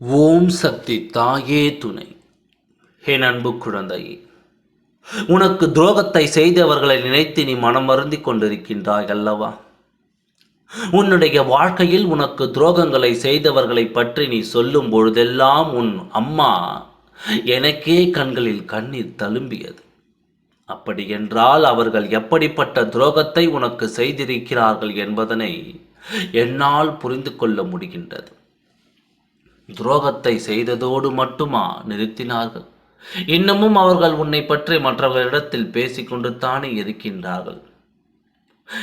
ஓம் சக்தி தாயே துணை. என் அன்பு குழந்தையே உனக்கு துரோகத்தை செய்தவர்களை நினைத்து நீ மனம் வருந்தி கொண்டிருக்கின்றாய் அல்லவா? உன்னுடைய வாழ்க்கையில் உனக்கு துரோகங்களை செய்தவர்களை பற்றி நீ சொல்லும் பொழுதெல்லாம் உன் அம்மா எனக்கே கண்களில் கண்ணீர் தழும்பியது. அப்படியென்றால் அவர்கள் எப்படிப்பட்ட துரோகத்தை உனக்கு செய்திருக்கிறார்கள் என்பதனை என்னால் புரிந்து கொள்ள முடிகின்றது. துரோகத்தை செய்ததோடு மட்டுமா நிறுத்தினார்கள்? இன்னமும் அவர்கள் உன்னை பற்றி மற்றவர்களிடத்தில் பேசிக்கொண்டு தானே இருக்கின்றார்கள்.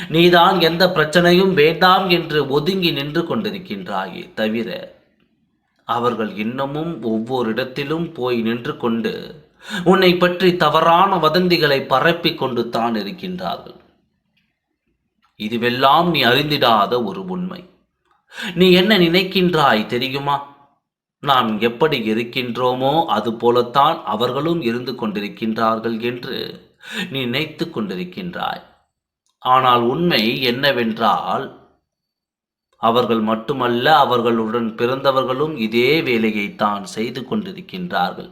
நீதான் எந்த பிரச்சனையும் வேண்டாம் என்று ஒதுங்கி நின்று கொண்டிருக்கின்றாயே தவிர அவர்கள் இன்னமும் ஒவ்வொரு இடத்திலும் போய் நின்று கொண்டு உன்னை பற்றி தவறான வதந்திகளை பரப்பிக் கொண்டு தான் இருக்கின்றார்கள். இதுவெல்லாம் நீ அறிந்திடாத ஒரு உண்மை. நீ என்ன நினைக்கின்றாய் தெரியுமா? நாம் எப்படி இருக்கின்றோமோ அது போலத்தான் அவர்களும் இருந்து கொண்டிருக்கின்றார்கள் என்று நீ நினைத்து கொண்டிருக்கின்றாய். ஆனால் உண்மை என்னவென்றால் அவர்கள் மட்டுமல்ல அவர்களுடன் பிறந்தவர்களும் இதே வேலையை தான் செய்து கொண்டிருக்கின்றார்கள்.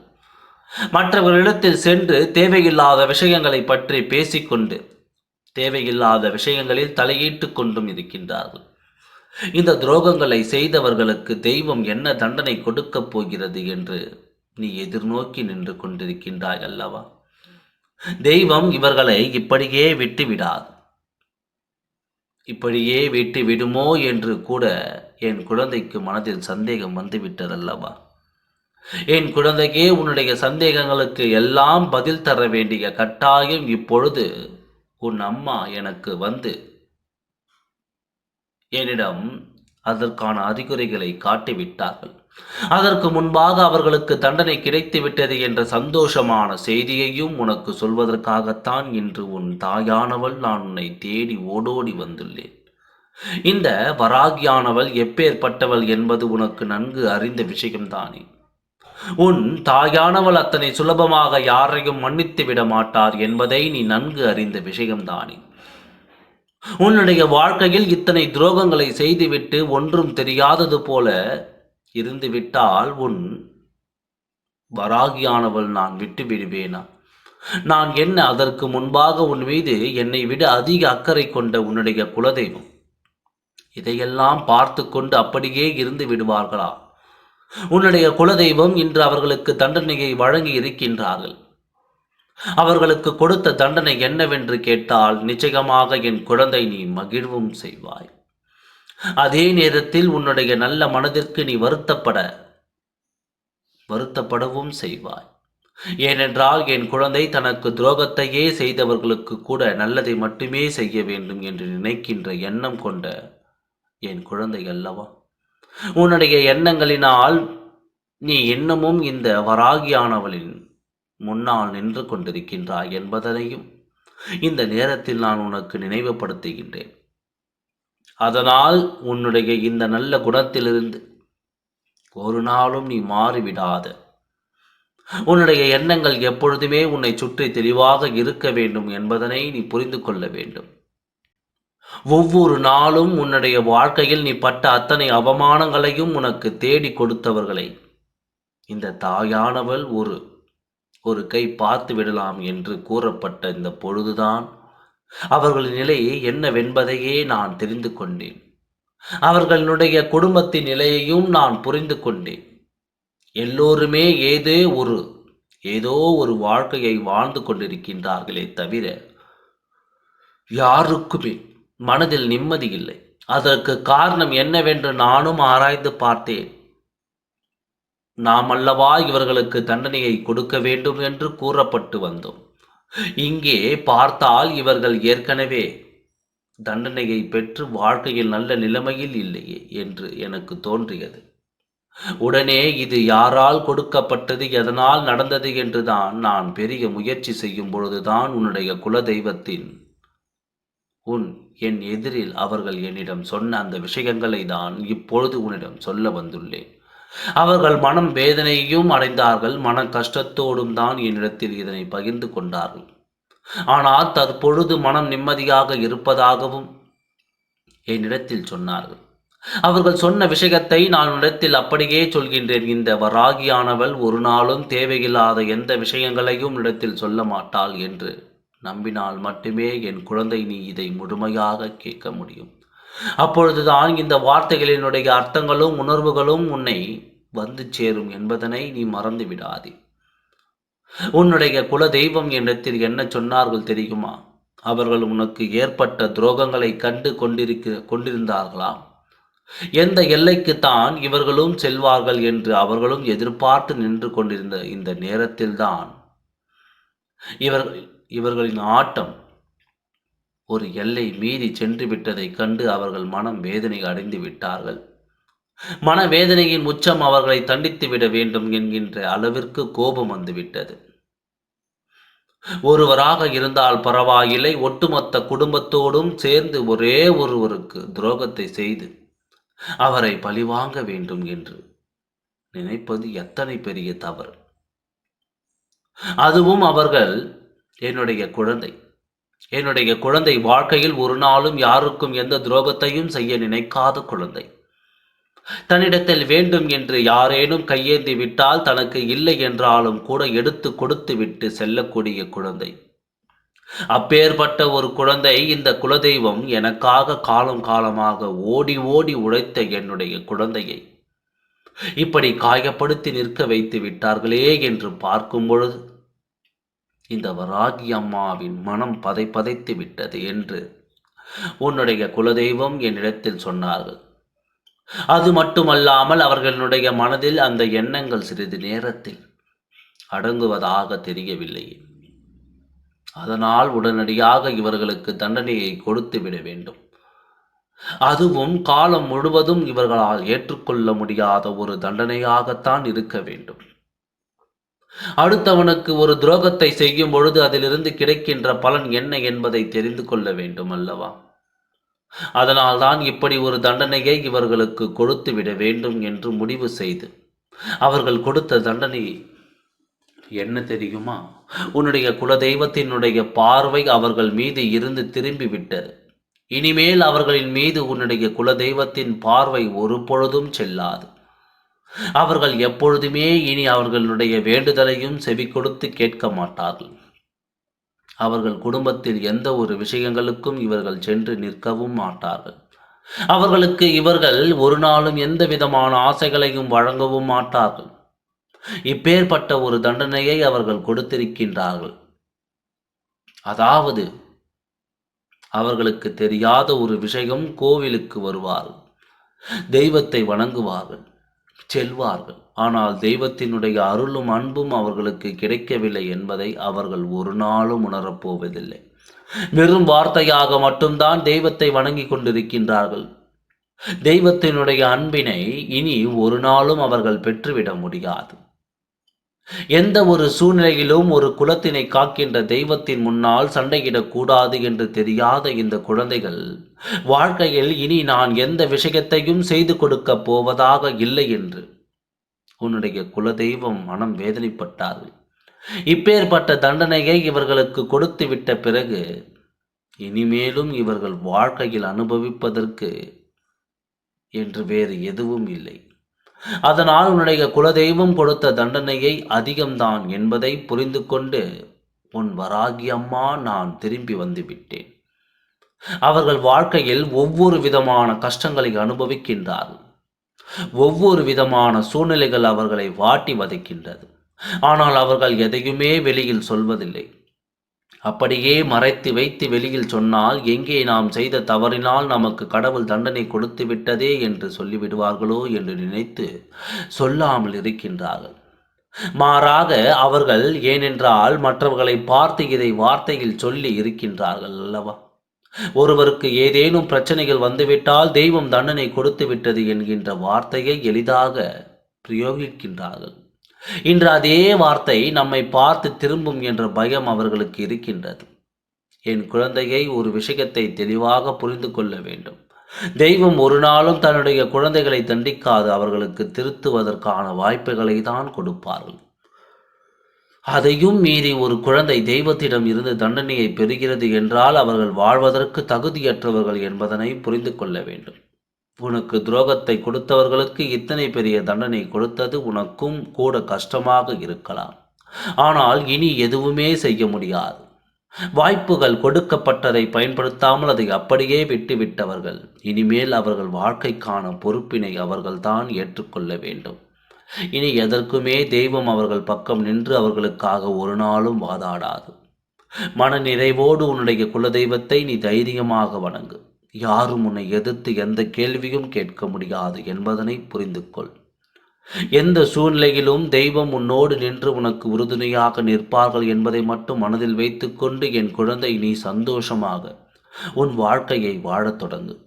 மற்றவர்களிடத்தில் சென்று தேவையில்லாத விஷயங்களை பற்றி பேசிக்கொண்டு தேவையில்லாத விஷயங்களில் தலையிட்டு கொண்டும் இருக்கின்றார்கள். இந்த துரோகங்களை செய்தவர்களுக்கு தெய்வம் என்ன தண்டனை கொடுக்கப் போகிறது என்று நீ எதிர்நோக்கி நின்று கொண்டிருக்கின்றாய் அல்லவா? தெய்வம் இவர்களை இப்படியே விட்டு விடாது இப்படியே விட்டு விடுமோ என்று கூட என் குழந்தைக்கு மனதில் சந்தேகம் வந்துவிட்டதல்லவா என் குழந்தையே உன்னுடைய சந்தேகங்களுக்கு எல்லாம் பதில் தர வேண்டிய கட்டாயம் இப்பொழுது உன் அம்மா எனக்கு வந்து என்னிடம் அதற்கான அறிகுறிகளை காட்டிவிட்டார்கள். அதற்கு முன்பாக அவர்களுக்கு தண்டனை கிடைத்து விட்டது என்ற சந்தோஷமான செய்தியையும் உனக்கு சொல்வதற்காகத்தான் இன்று உன் தாயானவள் நான் உன்னை தேடி ஓடோடி வந்துள்ளேன். இந்த வராகியானவள் எப்பேற்பட்டவள் என்பது உனக்கு நன்கு அறிந்த விஷயம்தானே. உன் தாயானவள் அத்தனை சுலபமாக யாரையும் மன்னித்து விட மாட்டார் என்பதை நீ நன்கு அறிந்த விஷயம்தானே. உன்னுடைய வாழ்க்கையில் இத்தனை துரோகங்களை செய்துவிட்டு ஒன்றும் தெரியாதது போல இருந்துவிட்டால் உன் வராகியானவள் நான் விட்டு விடுவேனா நான் என்ன அதற்கு முன்பாக உன் மீது என்னை விட அதிக அக்கறை கொண்ட உன்னுடைய குலதெய்வம்? இதையெல்லாம் பார்த்து கொண்டு அப்படியே இருந்து விடுவார்களா? உன்னுடைய குலதெய்வம் இன்று அவர்களுக்கு தண்டனையை வழங்கி இருக்கின்றார்கள். அவர்களுக்கு கொடுத்த தண்டனை என்னவென்று கேட்டால் நிச்சயமாக என் குழந்தை நீ மகிழ்வும் செய்வாய். அதே நேரத்தில் உன்னுடைய நல்ல மனதிற்கு நீ வருத்தப்பட வருத்தப்படவும் செய்வாய். ஏனென்றால் என் குழந்தை தனக்கு துரோகத்தையே செய்தவர்களுக்கு கூட நல்லதை மட்டுமே செய்ய வேண்டும் என்று நினைக்கின்ற எண்ணம் கொண்ட என் குழந்தை அல்லவா? உன்னுடைய எண்ணங்களினால் நீ இன்னமும் இந்த வராகியானவளின் முன்னால் நின்று கொண்டிருக்கின்றாய் என்பதனையும் இந்த நேரத்தில் நான் உனக்கு நினைவுபடுத்துகின்றேன். அதனால் உன்னுடைய இந்த நல்ல குணத்திலிருந்து ஒரு நாளும் நீ மாறிவிடாத. உன்னுடைய எண்ணங்கள் எப்பொழுதுமே உன்னை சுற்றி தெளிவாக இருக்க வேண்டும் என்பதனை நீ புரிந்து கொள்ள வேண்டும். ஒவ்வொரு நாளும் உன்னுடைய வாழ்க்கையில் நீ பட்ட அத்தனை அவமானங்களையும் உனக்கு தேடி கொடுத்தவர்களை இந்த தாயானவள் ஒரு ஒரு கை பார்த்து விடலாம் என்று கூறப்பட்ட இந்த பொழுதுதான் அவர்களின் நிலையை என்னவென்பதையே நான் தெரிந்து கொண்டேன். அவர்களுடைய குடும்பத்தின் நிலையையும் நான் புரிந்து கொண்டேன். எல்லோருமே ஏதோ ஒரு ஏதோ ஒரு வாழ்க்கையை வாழ்ந்து கொண்டிருக்கின்றார்களே தவிர யாருக்குமே மனதில் நிம்மதி இல்லை. அதற்கு காரணம் என்னவென்று நானும் ஆராய்ந்து பார்த்தேன். நாம் அல்லவா இவர்களுக்கு தண்டனையை கொடுக்க வேண்டும் என்று கூறப்பட்டு வந்தோம். இங்கே பார்த்தால் இவர்கள் ஏற்கனவே தண்டனையை பெற்று வாழ்க்கையில் நல்ல நிலைமையில் இல்லையே என்று எனக்கு தோன்றியது. உடனே இது யாரால் கொடுக்கப்பட்டது எதனால் நடந்தது என்றுதான் நான் பெரிய முயற்சி செய்யும் பொழுதுதான் உன்னுடைய குலதெய்வத்தின் உன் என் எதிரில் அவர்கள் என்னிடம் சொன்ன அந்த விஷயங்களை தான் இப்பொழுது உன்னிடம் சொல்ல வந்துள்ளேன். அவர்கள் மனம் வேதனையும் அடைந்தார்கள் மன கஷ்டத்தோடும் தான் என்னிடத்தில் இதனை பகிர்ந்து கொண்டார்கள். ஆனால் தற்பொழுது மனம் நிம்மதியாக இருப்பதாகவும் என்னிடத்தில் சொன்னார்கள். அவர்கள் சொன்ன விஷயத்தை நான் இடத்தில் அப்படியே சொல்கின்றேன். இந்த வராகியானவள் ஒரு நாளும் தேவையில்லாத எந்த விஷயங்களையும் இடத்தில் சொல்ல மாட்டாள் என்று நம்பினால் மட்டுமே என் குழந்தை நீ இதை முழுமையாக கேட்க முடியும். அப்பொழுதுதான் இந்த வார்த்தைகளினுடைய அர்த்தங்களும் உணர்வுகளும் உன்னை வந்து சேரும் என்பதனை நீ மறந்து விடாதே. உன்னுடைய குல தெய்வம் என்னத்தில் என்ன சொன்னார்கள் தெரியுமா? அவர்கள் உனக்கு ஏற்பட்ட துரோகங்களை கண்டு கொண்டிருக்க கொண்டிருந்தார்களாம். எந்த எல்லைக்குத்தான் இவர்களும் செல்வார்கள் என்று அவர்களும் எதிர்பார்த்து நின்று கொண்டிருந்த இந்த நேரத்தில்தான் இவர்கள் இவர்களின் ஆட்டம் ஒரு எல்லை மீறி சென்று விட்டதைக் கண்டு அவர்கள் மனம் வேதனை அடைந்து விட்டார்கள். மனவேதனையின் உச்சம் அவர்களை தண்டித்து விட வேண்டும் என்கின்ற அளவிற்கு கோபம் வந்துவிட்டது ஒருவராக இருந்தால் பரவாயில்லை ஒட்டுமொத்த குடும்பத்தோடும் சேர்ந்து ஒரே ஒருவருக்கு துரோகத்தை செய்து அவரை பழிவாங்க வேண்டும் என்று நினைப்பது எத்தனை பெரிய தவறு. அதுவும் அவர்கள் என்னுடைய குழந்தை. என்னுடைய குழந்தை வாழ்க்கையில் ஒரு நாளும் யாருக்கும் எந்த துரோகத்தையும் செய்ய நினைக்காத குழந்தை. தன்னிடத்தில் வேண்டும் என்று யாரேனும் கையேந்தி விட்டால் தனக்கு இல்லை என்றாலும் கூட எடுத்து கொடுத்து விட்டு செல்லக்கூடிய குழந்தை. அப்பேற்பட்ட ஒரு குழந்தை இந்த குலதெய்வம் எனக்காக காலம் காலமாக ஓடி ஓடி உழைத்த என்னுடைய குழந்தையை. இப்படி காயப்படுத்தி நிற்க வைத்து விட்டார்களே என்று பார்க்கும் பொழுது இந்த வராகி அம்மாவின் மனம் பதை பதைத்து விட்டது என்று உன்னுடைய குலதெய்வம் என்னிடத்தில் சொன்னார்கள். அது மட்டுமல்லாமல் அவர்களுடைய மனதில் அந்த எண்ணங்கள் சிறிது நேரத்தில் அடங்குவதாக தெரியவில்லை. அதனால் உடனடியாக இவர்களுக்கு தண்டனையை கொடுத்து விட வேண்டும். அதுவும் காலம் முழுவதும் இவர்களால் ஏற்றுக்கொள்ள முடியாத ஒரு தண்டனையாகத்தான் இருக்க வேண்டும். அடுத்தவனுக்கு ஒரு துரோகத்தை செய்யும் பொழுது அதிலிருந்து கிடைக்கின்ற பலன் என்ன என்பதை தெரிந்து கொள்ள வேண்டும் அல்லவா? அதனால்தான் இப்படி ஒரு தண்டனையை இவர்களுக்கு கொடுத்து விட வேண்டும் என்று முடிவு செய்து அவர்கள் கொடுத்த தண்டனை என்ன தெரியுமா? உன்னுடைய குலதெய்வத்தினுடைய பார்வை அவர்கள் மீது இருந்து திரும்பிவிட்டது இனிமேல் அவர்களின் மீது உன்னுடைய குலதெய்வத்தின் பார்வை ஒரு பொழுதும் செல்லாது. அவர்கள் எப்பொழுதுமே இனி அவர்களுடைய வேண்டுதலையும் செவி கொடுத்து கேட்க மாட்டார்கள். அவர்கள் குடும்பத்தில் எந்த ஒரு விஷயங்களுக்கும் இவர்கள் சென்று நிற்கவும் மாட்டார்கள். அவர்களுக்கு இவர்கள் ஒரு நாளும் எந்த விதமான ஆசைகளையும் வழங்கவும் மாட்டார்கள். இப்பேற்பட்ட ஒரு தண்டனையை அவர்கள் கொடுத்திருக்கின்றார்கள். அதாவது அவர்களுக்கு தெரியாத ஒரு விஷயம் கோவிலுக்கு வருவார்கள். தெய்வத்தை வணங்குவார்கள். செல்வார்கள். ஆனால் தெய்வத்தினுடைய அருளும் அன்பும் அவர்களுக்கு கிடைக்கவில்லை என்பதை அவர்கள் ஒரு நாளும் உணரப்போவதில்லை வெறும் வார்த்தையாக மட்டும்தான் தெய்வத்தை வணங்கி கொண்டிருக்கின்றார்கள். தெய்வத்தினுடைய அன்பினை இனி ஒரு நாளும் அவர்கள் பெற்றுவிட முடியாது. எந்த ஒரு சூழ்நிலையிலும் ஒரு குலத்தினை காக்கின்ற தெய்வத்தின் முன்னால் சண்டையிடக்கூடாது என்று தெரியாத இந்த குழந்தைகள் வாழ்க்கையில் இனி நான் எந்த விஷயத்தையும் செய்து கொடுக்கப் போவதாக இல்லை என்று. உன்னுடைய குலதெய்வம் மனம் வேதனைப்பட்டார்கள். இப்பேற்பட்ட தண்டனையை இவர்களுக்கு கொடுத்து விட்ட பிறகு இனிமேலும் இவர்கள் வாழ்க்கையில் அனுபவிப்பதற்கு என்று வேறு எதுவும் இல்லை. அதனால் உன்னுடைய குலதெய்வம் கொடுத்த தண்டனையை அதிகம்தான் என்பதை புரிந்து கொண்டு உன் வராகி அம்மா நான் திரும்பி வந்து விட்டேன். அவர்கள் வாழ்க்கையில் ஒவ்வொரு விதமான கஷ்டங்களை அனுபவிக்கின்றார்கள். ஒவ்வொரு விதமான சூழ்நிலைகள் அவர்களை வாட்டி வதைக்கின்றது. ஆனால் அவர்கள் எதையுமே வெளியில் சொல்வதில்லை. அப்படியே மறைத்து வைத்து வெளியில் சொன்னால் எங்கே நாம் செய்த தவறினால் நமக்கு கடவுள் தண்டனை கொடுத்து விட்டதே என்று சொல்லிவிடுவார்களோ? என்று நினைத்து சொல்லாமல் இருக்கின்றார்கள். மாறாக அவர்கள் ஏனென்றால் மற்றவர்களை பார்த்து இதை வார்த்தையில் சொல்லி இருக்கின்றார்கள் அல்லவா? ஒருவருக்கு ஏதேனும் பிரச்சனைகள் வந்துவிட்டால் தெய்வம் தண்டனை கொடுத்து விட்டது என்கின்ற வார்த்தையை எளிதாக பிரயோகிக்கின்றார்கள். இன்று அதே வார்த்தை நம்மை பார்த்து திரும்பும் என்ற பயம் அவர்களுக்கு இருக்கின்றது. என் குழந்தையை ஒரு விஷயத்தை தெளிவாக புரிந்து கொள்ள வேண்டும். தெய்வம் ஒரு நாளும் தன்னுடைய குழந்தைகளை தண்டிக்காது அவர்களுக்கு திருத்துவதற்கான வாய்ப்புகளை தான் கொடுப்பார்கள். அதையும் மீறி ஒரு குழந்தை தெய்வத்திடம் இருந்து தண்டனையை பெறுகிறது என்றால் அவர்கள் வாழ்வதற்கு தகுதியற்றவர்கள் என்பதனை புரிந்து கொள்ள வேண்டும். உனக்கு துரோகத்தை கொடுத்தவர்களுக்கு இத்தனை பெரிய தண்டனை கொடுத்தது உனக்கும் கூட கஷ்டமாக இருக்கலாம். ஆனால் இனி எதுவுமே செய்ய முடியாது. வாய்ப்புகள் கொடுக்கப்பட்டதை பயன்படுத்தாமல் அதை அப்படியே விட்டுவிட்டவர்கள். இனிமேல் அவர்கள் வாழ்க்கைக்கான பொறுப்பினை அவர்கள்தான் ஏற்றுக்கொள்ள வேண்டும். இனி எதற்குமே தெய்வம் அவர்கள் பக்கம் நின்று அவர்களுக்காக ஒரு நாளும் வாதாடாது. மன நிறைவோடு உன்னுடைய குலதெய்வத்தை நீ தைரியமாக வணங்கு. யாரும் உன்னை எதிர்த்து எந்த கேள்வியும் கேட்க முடியாது என்பதனை புரிந்து கொள் எந்த சூழ்நிலையிலும் தெய்வம் உன்னோடு நின்று உனக்கு உறுதுணையாக நிற்பார்கள் என்பதை மட்டும் மனதில் வைத்துக்கொண்டு என் குழந்தை நீ சந்தோஷமாக உன் வாழ்க்கையை வாழத் தொடங்கு.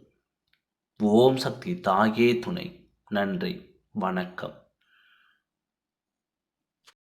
ஓம் சக்தி தாயே துணை. நன்றி. வணக்கம்.